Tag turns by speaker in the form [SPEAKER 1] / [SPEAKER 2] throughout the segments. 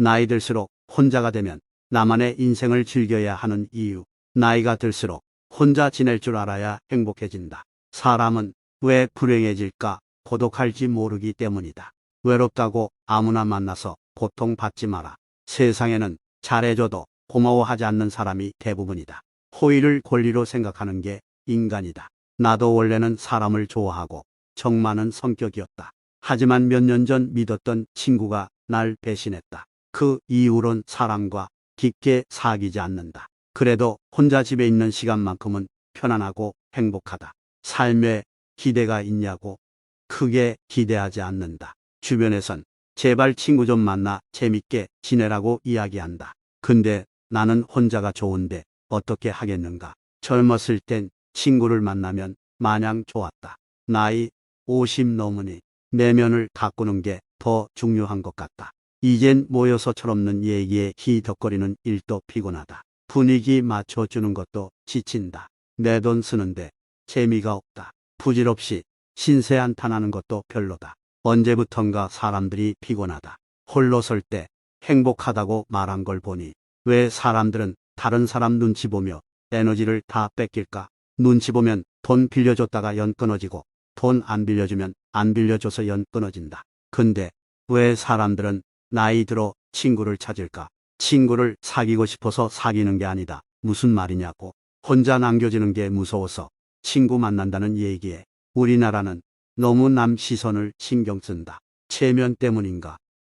[SPEAKER 1] 나이 들수록 혼자가 되면 나만의 인생을 즐겨야 하는 이유. 나이가 들수록 혼자 지낼 줄 알아야 행복해진다. 사람은 왜 불행해질까? 고독할지 모르기 때문이다. 외롭다고 아무나 만나서 고통받지 마라. 세상에는 잘해줘도 고마워하지 않는 사람이 대부분이다. 호의를 권리로 생각하는 게 인간이다. 나도 원래는 사람을 좋아하고 정 많은 성격이었다. 하지만 몇 년 전 믿었던 친구가 날 배신했다. 그 이후론 사람과 깊게 사귀지 않는다. 그래도 혼자 집에 있는 시간만큼은 편안하고 행복하다. 삶에 기대가 있냐고 크게 기대하지 않는다. 주변에선 제발 친구 좀 만나 재밌게 지내라고 이야기한다. 근데 나는 혼자가 좋은데 어떻게 하겠는가. 젊었을 땐 친구를 만나면 마냥 좋았다. 나이 50 넘으니 내면을 가꾸는 게 더 중요한 것 같다. 이젠 모여서 철없는 얘기에 희덕거리는 일도 피곤하다. 분위기 맞춰주는 것도 지친다. 내 돈 쓰는데 재미가 없다. 부질없이 신세 한탄하는 것도 별로다. 언제부턴가 사람들이 피곤하다. 홀로 설 때 행복하다고 말한 걸 보니 왜 사람들은 다른 사람 눈치 보며 에너지를 다 뺏길까? 눈치 보면 돈 빌려줬다가 연 끊어지고 돈 안 빌려주면 안 빌려줘서 연 끊어진다. 근데 왜 사람들은 나이 들어 친구를 찾을까? 친구를 사귀고 싶어서 사귀는 게 아니다. 무슨 말이냐고. 혼자 남겨지는 게 무서워서 친구 만난다는 얘기에 우리나라는 너무 남 시선을 신경 쓴다. 체면 때문인가?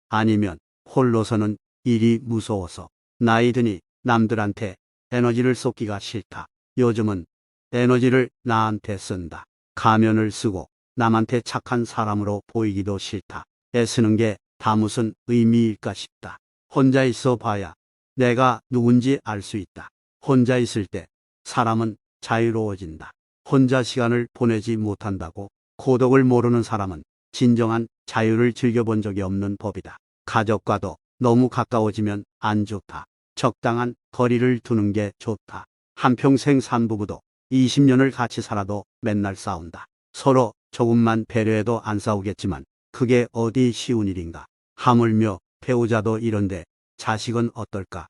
[SPEAKER 1] 아니면 홀로서는 일이 무서워서 나이 드니 남들한테 에너지를 쏟기가 싫다. 요즘은 에너지를 나한테 쓴다. 가면을 쓰고 남한테 착한 사람으로 보이기도 싫다. 애쓰는 게 다 무슨 의미일까 싶다. 혼자 있어 봐야 내가 누군지 알 수 있다. 혼자 있을 때 사람은 자유로워진다. 혼자 시간을 보내지 못한다고 고독을 모르는 사람은 진정한 자유를 즐겨본 적이 없는 법이다. 가족과도 너무 가까워지면 안 좋다. 적당한 거리를 두는 게 좋다. 한평생 산 부부도 20년을 같이 살아도 맨날 싸운다. 서로 조금만 배려해도 안 싸우겠지만 그게 어디 쉬운 일인가. 하물며 배우자도 이런데 자식은 어떨까?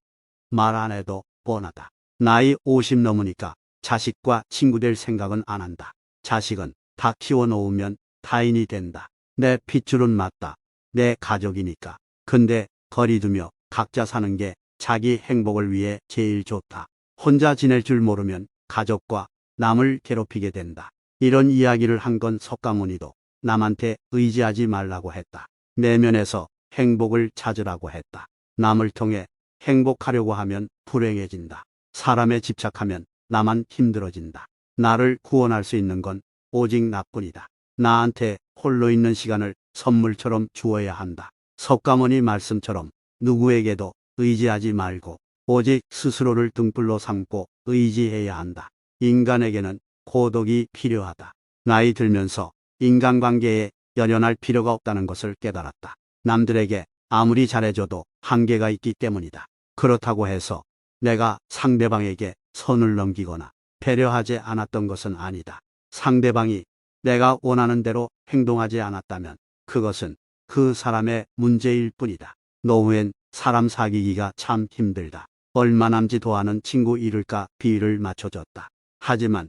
[SPEAKER 1] 말 안 해도 뻔하다. 나이 50 넘으니까 자식과 친구 될 생각은 안 한다. 자식은 다 키워놓으면 타인이 된다. 내 핏줄은 맞다. 내 가족이니까. 근데 거리 두며 각자 사는 게 자기 행복을 위해 제일 좋다. 혼자 지낼 줄 모르면 가족과 남을 괴롭히게 된다. 이런 이야기를 한 건 석가모니도 남한테 의지하지 말라고 했다. 내면에서 행복을 찾으라고 했다. 남을 통해 행복하려고 하면 불행해진다. 사람에 집착하면 나만 힘들어진다. 나를 구원할 수 있는 건 오직 나뿐이다. 나한테 홀로 있는 시간을 선물처럼 주어야 한다. 석가모니 말씀처럼 누구에게도 의지하지 말고 오직 스스로를 등불로 삼고 의지해야 한다. 인간에게는 고독이 필요하다. 나이 들면서 인간관계에 연연할 필요가 없다는 것을 깨달았다. 남들에게 아무리 잘해줘도 한계가 있기 때문이다. 그렇다고 해서 내가 상대방에게 선을 넘기거나 배려하지 않았던 것은 아니다. 상대방이 내가 원하는 대로 행동하지 않았다면 그것은 그 사람의 문제일 뿐이다. 노후엔 사람 사귀기가 참 힘들다. 얼마 남지도 않은 친구 잃을까 비위를 맞춰줬다. 하지만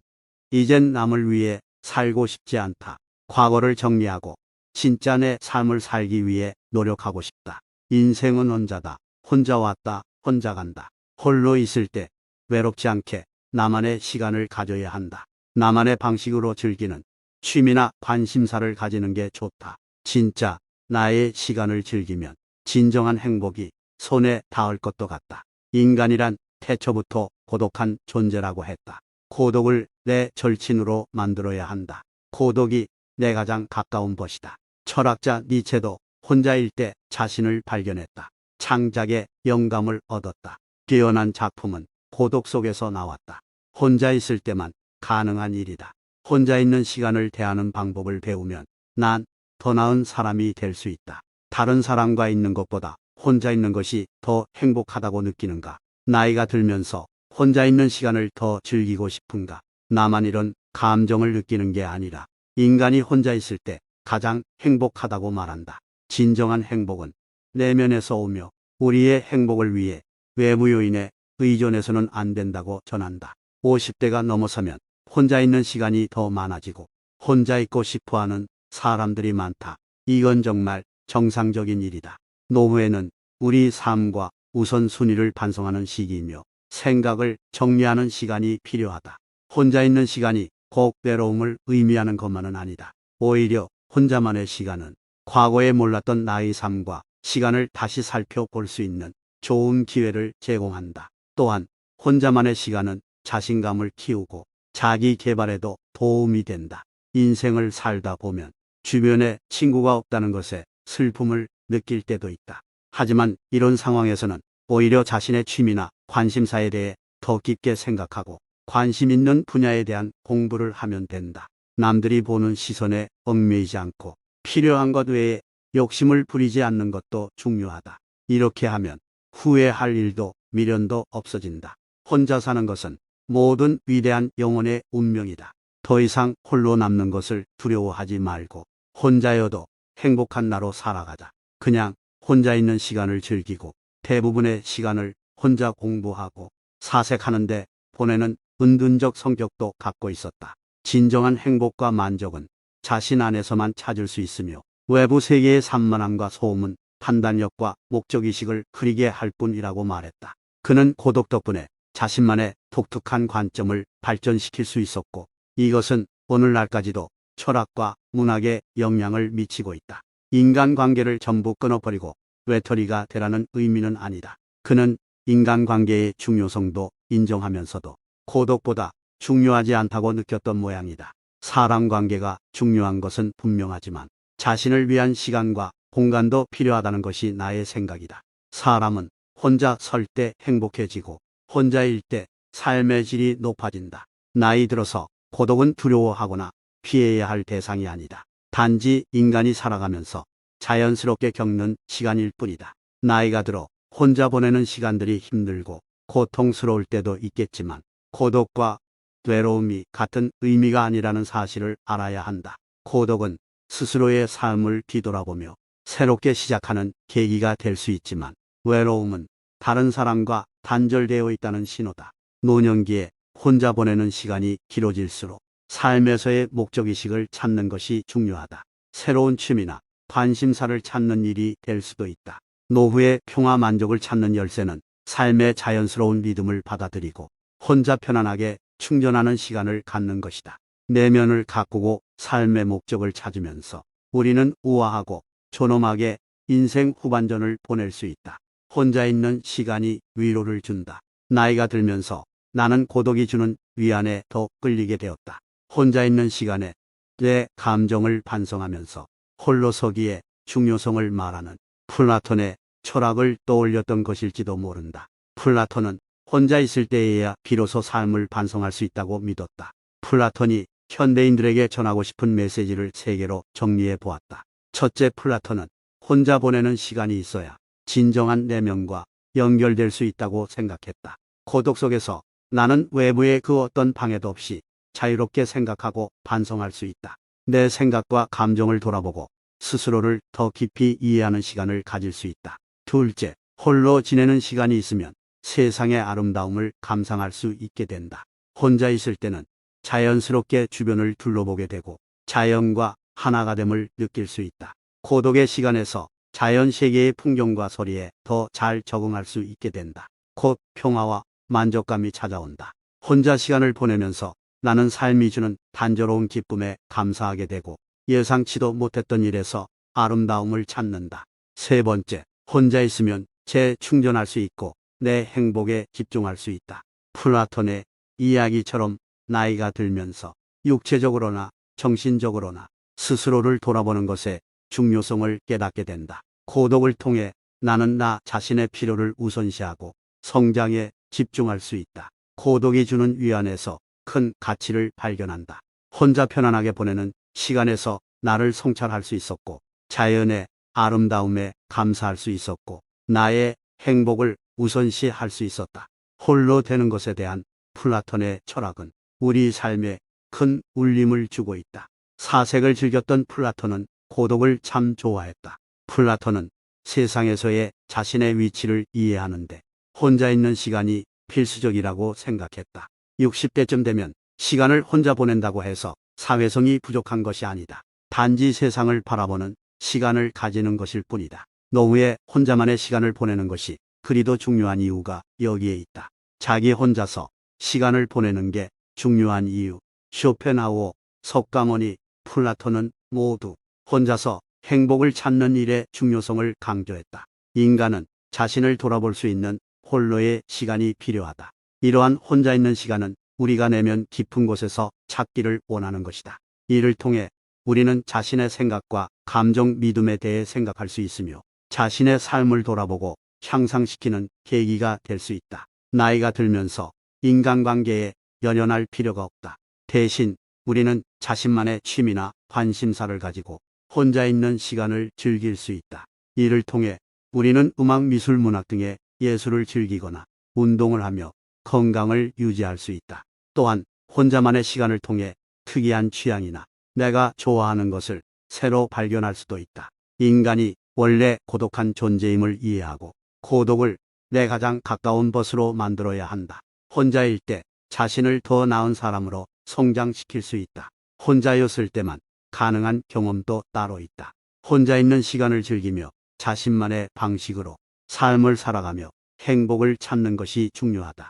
[SPEAKER 1] 이젠 남을 위해 살고 싶지 않다. 과거를 정리하고 진짜 내 삶을 살기 위해 노력하고 싶다. 인생은 혼자다. 혼자 왔다. 혼자 간다. 홀로 있을 때 외롭지 않게 나만의 시간을 가져야 한다. 나만의 방식으로 즐기는 취미나 관심사를 가지는 게 좋다. 진짜 나의 시간을 즐기면 진정한 행복이 손에 닿을 것도 같다. 인간이란 태초부터 고독한 존재라고 했다. 고독을 내 절친으로 만들어야 한다. 고독이 내 가장 가까운 것이다. 철학자 니체도 혼자일 때 자신을 발견했다. 창작의 영감을 얻었다. 뛰어난 작품은 고독 속에서 나왔다. 혼자 있을 때만 가능한 일이다. 혼자 있는 시간을 대하는 방법을 배우면 난 더 나은 사람이 될 수 있다. 다른 사람과 있는 것보다 혼자 있는 것이 더 행복하다고 느끼는가? 나이가 들면서 혼자 있는 시간을 더 즐기고 싶은가? 나만 이런 감정을 느끼는 게 아니라 인간이 혼자 있을 때 가장 행복하다고 말한다. 진정한 행복은 내면에서 오며 우리의 행복을 위해 외부 요인에 의존해서는 안 된다고 전한다. 50대가 넘어서면 혼자 있는 시간이 더 많아지고 혼자 있고 싶어 하는 사람들이 많다. 이건 정말 정상적인 일이다. 노후에는 우리 삶과 우선순위를 반성하는 시기이며 생각을 정리하는 시간이 필요하다. 혼자 있는 시간이 꼭 외로움을 의미하는 것만은 아니다. 오히려 혼자만의 시간은 과거에 몰랐던 나의 삶과 시간을 다시 살펴볼 수 있는 좋은 기회를 제공한다. 또한 혼자만의 시간은 자신감을 키우고 자기 개발에도 도움이 된다. 인생을 살다 보면 주변에 친구가 없다는 것에 슬픔을 느낄 때도 있다. 하지만 이런 상황에서는 오히려 자신의 취미나 관심사에 대해 더 깊게 생각하고 관심 있는 분야에 대한 공부를 하면 된다. 남들이 보는 시선에 얽매이지 않고 필요한 것 외에 욕심을 부리지 않는 것도 중요하다. 이렇게 하면 후회할 일도 미련도 없어진다. 혼자 사는 것은 모든 위대한 영혼의 운명이다. 더 이상 홀로 남는 것을 두려워하지 말고 혼자여도 행복한 나로 살아가자. 그냥 혼자 있는 시간을 즐기고 대부분의 시간을 혼자 공부하고 사색하는데 보내는 은둔적 성격도 갖고 있었다. 진정한 행복과 만족은 자신 안에서만 찾을 수 있으며 외부 세계의 산만함과 소음은 판단력과 목적의식을 흐리게 할 뿐이라고 말했다. 그는 고독 덕분에 자신만의 독특한 관점을 발전시킬 수 있었고 이것은 오늘날까지도 철학과 문학에 영향을 미치고 있다. 인간관계를 전부 끊어버리고 외톨이가 되라는 의미는 아니다. 그는 인간관계의 중요성도 인정하면서도 고독보다 중요하지 않다고 느꼈던 모양이다. 사람 관계가 중요한 것은 분명하지만 자신을 위한 시간과 공간도 필요하다는 것이 나의 생각이다. 사람은 혼자 설 때 행복해지고 혼자일 때 삶의 질이 높아진다. 나이 들어서 고독은 두려워하거나 피해야 할 대상이 아니다. 단지 인간이 살아가면서 자연스럽게 겪는 시간일 뿐이다. 나이가 들어 혼자 보내는 시간들이 힘들고 고통스러울 때도 있겠지만 고독과 외로움이 같은 의미가 아니라는 사실을 알아야 한다. 고독은 스스로의 삶을 뒤돌아보며 새롭게 시작하는 계기가 될 수 있지만 외로움은 다른 사람과 단절되어 있다는 신호다. 노년기에 혼자 보내는 시간이 길어질수록 삶에서의 목적의식을 찾는 것이 중요하다. 새로운 취미나 관심사를 찾는 일이 될 수도 있다. 노후의 평화 만족을 찾는 열쇠는 삶의 자연스러운 리듬을 받아들이고 혼자 편안하게 충전하는 시간을 갖는 것이다. 내면을 가꾸고 삶의 목적을 찾으면서 우리는 우아하고 존엄하게 인생 후반전을 보낼 수 있다. 혼자 있는 시간이 위로를 준다. 나이가 들면서 나는 고독이 주는 위안에 더 끌리게 되었다. 혼자 있는 시간에 내 감정을 반성하면서 홀로 서기의 중요성을 말하는 플라톤의 철학을 떠올렸던 것일지도 모른다. 플라톤은 혼자 있을 때에야 비로소 삶을 반성할 수 있다고 믿었다. 플라톤이 현대인들에게 전하고 싶은 메시지를 세 개로 정리해 보았다. 첫째 플라톤은 혼자 보내는 시간이 있어야 진정한 내면과 연결될 수 있다고 생각했다. 고독 속에서 나는 외부의 그 어떤 방해도 없이 자유롭게 생각하고 반성할 수 있다. 내 생각과 감정을 돌아보고 스스로를 더 깊이 이해하는 시간을 가질 수 있다. 둘째, 홀로 지내는 시간이 있으면 세상의 아름다움을 감상할 수 있게 된다. 혼자 있을 때는 자연스럽게 주변을 둘러보게 되고 자연과 하나가 됨을 느낄 수 있다. 고독의 시간에서 자연 세계의 풍경과 소리에 더 잘 적응할 수 있게 된다. 곧 평화와 만족감이 찾아온다. 혼자 시간을 보내면서 나는 삶이 주는 단조로운 기쁨에 감사하게 되고 예상치도 못했던 일에서 아름다움을 찾는다. 세 번째, 혼자 있으면 재충전할 수 있고 내 행복에 집중할 수 있다. 플라톤의 이야기처럼 나이가 들면서 육체적으로나 정신적으로나 스스로를 돌아보는 것의 중요성을 깨닫게 된다. 고독을 통해 나는 나 자신의 필요를 우선시하고 성장에 집중할 수 있다. 고독이 주는 위안에서 큰 가치를 발견한다. 혼자 편안하게 보내는 시간에서 나를 성찰할 수 있었고 자연의 아름다움에 감사할 수 있었고 나의 행복을 우선시 할 수 있었다. 홀로 되는 것에 대한 플라톤의 철학은 우리 삶에 큰 울림을 주고 있다. 사색을 즐겼던 플라톤은 고독을 참 좋아했다. 플라톤은 세상에서의 자신의 위치를 이해하는데 혼자 있는 시간이 필수적이라고 생각했다. 60대쯤 되면 시간을 혼자 보낸다고 해서 사회성이 부족한 것이 아니다. 단지 세상을 바라보는 시간을 가지는 것일 뿐이다. 노후에 혼자만의 시간을 보내는 것이 그리도 중요한 이유가 여기에 있다. 자기 혼자서 시간을 보내는 게 중요한 이유. 쇼펜하우어, 석가모니, 플라톤은 모두 혼자서 행복을 찾는 일의 중요성을 강조했다. 인간은 자신을 돌아볼 수 있는 홀로의 시간이 필요하다. 이러한 혼자 있는 시간은 우리가 내면 깊은 곳에서 찾기를 원하는 것이다. 이를 통해 우리는 자신의 생각과 감정, 믿음에 대해 생각할 수 있으며 자신의 삶을 돌아보고 향상시키는 계기가 될 수 있다. 나이가 들면서 인간관계에 연연할 필요가 없다. 대신 우리는 자신만의 취미나 관심사를 가지고 혼자 있는 시간을 즐길 수 있다. 이를 통해 우리는 음악, 미술, 문학 등의 예술을 즐기거나 운동을 하며 건강을 유지할 수 있다. 또한 혼자만의 시간을 통해 특이한 취향이나 내가 좋아하는 것을 새로 발견할 수도 있다. 인간이 원래 고독한 존재임을 이해하고 고독을 내 가장 가까운 벗으로 만들어야 한다. 혼자일 때 자신을 더 나은 사람으로 성장시킬 수 있다. 혼자였을 때만 가능한 경험도 따로 있다. 혼자 있는 시간을 즐기며 자신만의 방식으로 삶을 살아가며 행복을 찾는 것이 중요하다.